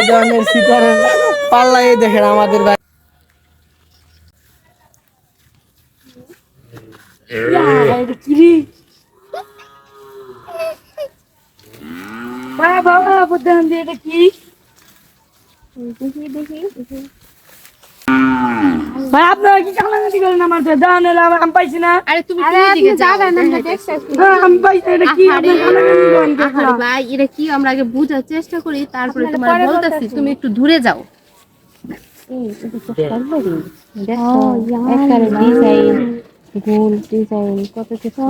এই ধরনের পাল্লা দেখেন আমাদের ভাই। বাবা বুদ্ধান দিয়ে এটা কি? দেখি দেখি দেখি। ভাই আপনারা কি কানাকাটি করেন আমার তো দান এলে আমি পাইছি না। আরে তুমি আপনি দিকে যাও? দেখাইতেছি। হ্যাঁ, আমি পাইছি এটা কি আপনি কানাকাটি করেন ভাই এটা কি? আমরা আগে বুঝার চেষ্টা করি তারপরে তোমার বলতেছি। তুমি একটু দূরে যাও। গোল ডিজাইন কত কিছু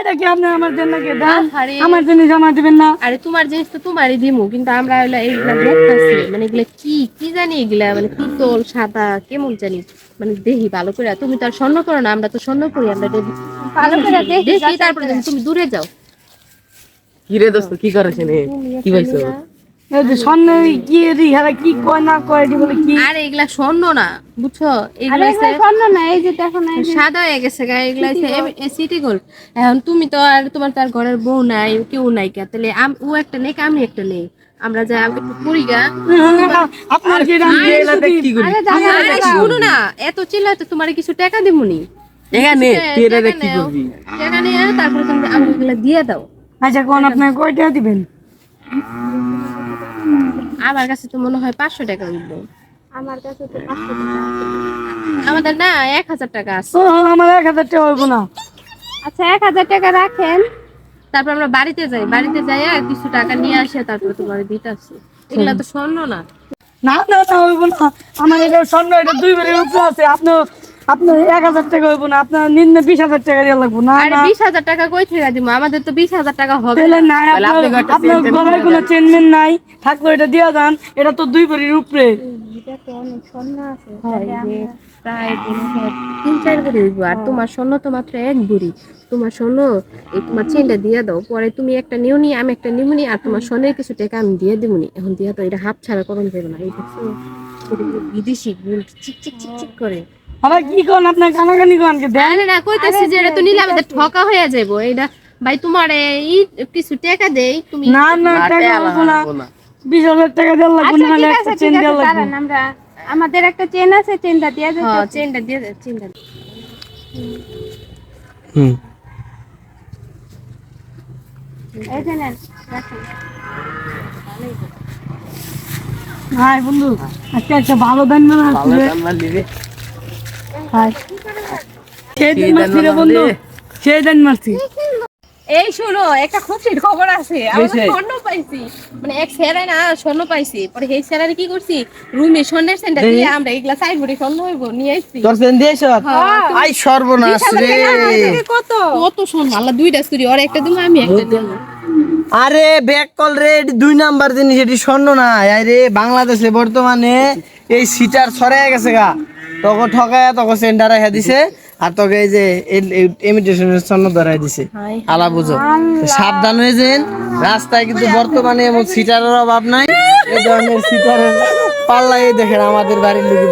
এটা কি আপনি আমার জন্য কি দেন? আমার জন্য জমা দিবেন না? আরে তোমার জিনিস তো তোমারই দিমু কিন্তু আমরা হলো এইগুলা দেখতেছি। মানে এগুলা কি কি জানি এগুলা? মানে পিতল সাদা কেমন জানি? মানে দেখি ভালো করে তুমি তো আর স্বর্ণ করো না আমরা তো স্বর্ণ করি আমরা ভালো করে দেখি তারপরে তুমি দূরে যাও। কি রে দোস্ত কি করেছেন কি পাইছো স্বর্ণ কি এদি কি কয় না কয় এটি বলে কি? আরে এগুলা স্বর্ণ না বুঝছ? এগুলা স্বর্ণ না এই যে দেখো না সাদা হয়ে গেছে গা এগুলা সিটি গোল্ড। এখন তুমি তো আর তোমার তার ঘরের বউ নাই কেউ নাই কে তাহলে ও একটা নেই আমি একটা নেই। আমরা যা একটু করি গা। আপনার কি দান আরে এলাকায় করি। আরে শুনো না এত চিল্লাতে তোমার কিছু টাকা এটা টাকা কি করবি টাকা নিয়ে তারপরে তুমি আমাকে এগুলা দিয়ে দাও। আচ্ছা কোন আপনার কয়টা দিবেন? আমার কাছে তো মনে হয় পাঁচশো টাকা উঠব। আমার কাছে তো পাঁচশো টাকা আমাদের না এক হাজার টাকা আছে। আমার এক হাজার টাকা হইব না। আচ্ছা এক হাজার টাকা রাখেন। তারপর আমরা বাড়িতে যাই। বাড়িতে যাই আর কিছু টাকা নিয়ে আসে তারপরে তোমার দিতে আসছি এগুলা তো স্বর্ণ না। না না না হইব না। আমার এটা স্বর্ণ এটা দুই বারের উপরে আছে। আপনি আপনার এক হাজার টাকা হইব না আপনার নিম্ন বিশ হাজার টাকা দিয়ে লাগবো। না আরে বিশ হাজার টাকা কই থেকে দিব আমাদের তো বিশ হাজার টাকা হবে তাহলে না। আপনার গলায় কোনো চেনমেন নাই। থাকল এটা দিয়ে যান এটা তো দুই বারের উপরে। এটা তো অনেক স্বর্ণ আছে হয় যে প্রায় তিন চার ভরি হইব আর তোমার স্বর্ণ তো মাত্র এক ভরি। তোমার স্বর্ণ এই তোমার চেনটা দিয়ে দাও পরে তুমি একটা নিও নি আমি একটা নিবনি আর তোমার স্বর্ণের কিছু টাকা আমি দিয়ে দিবনি এখন দিয়ে দাও এটা হাত ছাড়া করণ যাবে না। এই এটা বিদেশি চিক চিক চিক চিক করে। আবার কি কোন আপনার কানাকানি কোন কে দেন? না কইতাছি যে এটা তো নিলে আমাদের ঠকা হয়ে যাব এটা ভাই তোমার এই কিছু টাকা দেই তুমি না না টাকা লাগবো না। লাগবো না। বিশ হাজার টাকা দিয়ে লাগবো আচ্ছা না একটা চেন আছে আমরা আমাদের একটা চেন আছে চেনটা দিয়ে দিতে হ্যাঁ চেনটা দিয়ে দে চেনটা হুম। রাখেন। বন্ধু আজকে একটা ভালো দান না ভালো দাম না দিবে। এই শোনো একটা খুশির খবর আছে। আমরা স্বর্ণ পাইছি। মানে এক স্যারে না স্বর্ণ পাইছি। পরে সেই কি করছি? রুমে স্বর্ণের সেন্টার দিয়ে আমরা এগুলা সাইড স্বর্ণ হইব নিয়ে আসছি। তোর সেন দিয়েছ? আই সর্বনাশ রে। কত? কত স্বর্ণ? আল্লাহ দুইটা চুরি ওর একটা দিমু আমি একটা দিমু আরে ব্যাক কল রে দুই নাম্বার জিনিস এটি স্বর্ণ না আরে বাংলাদেশে বর্তমানে এই সিটার ছড়াই গেছে গা। তোকে ঠকায় তোকে সেন্টার রেখে দিছে আর তোকে এই যে ইমিটেশনের জন্য ধরাই দিছে। আলা বুঝো। সাবধান হয়ে যেন রাস্তায় কিন্তু বর্তমানে এমন সিটারের অভাব নাই এই ধরনের সিটারের পাল্লাই দেখেন আমাদের বাড়ির লোক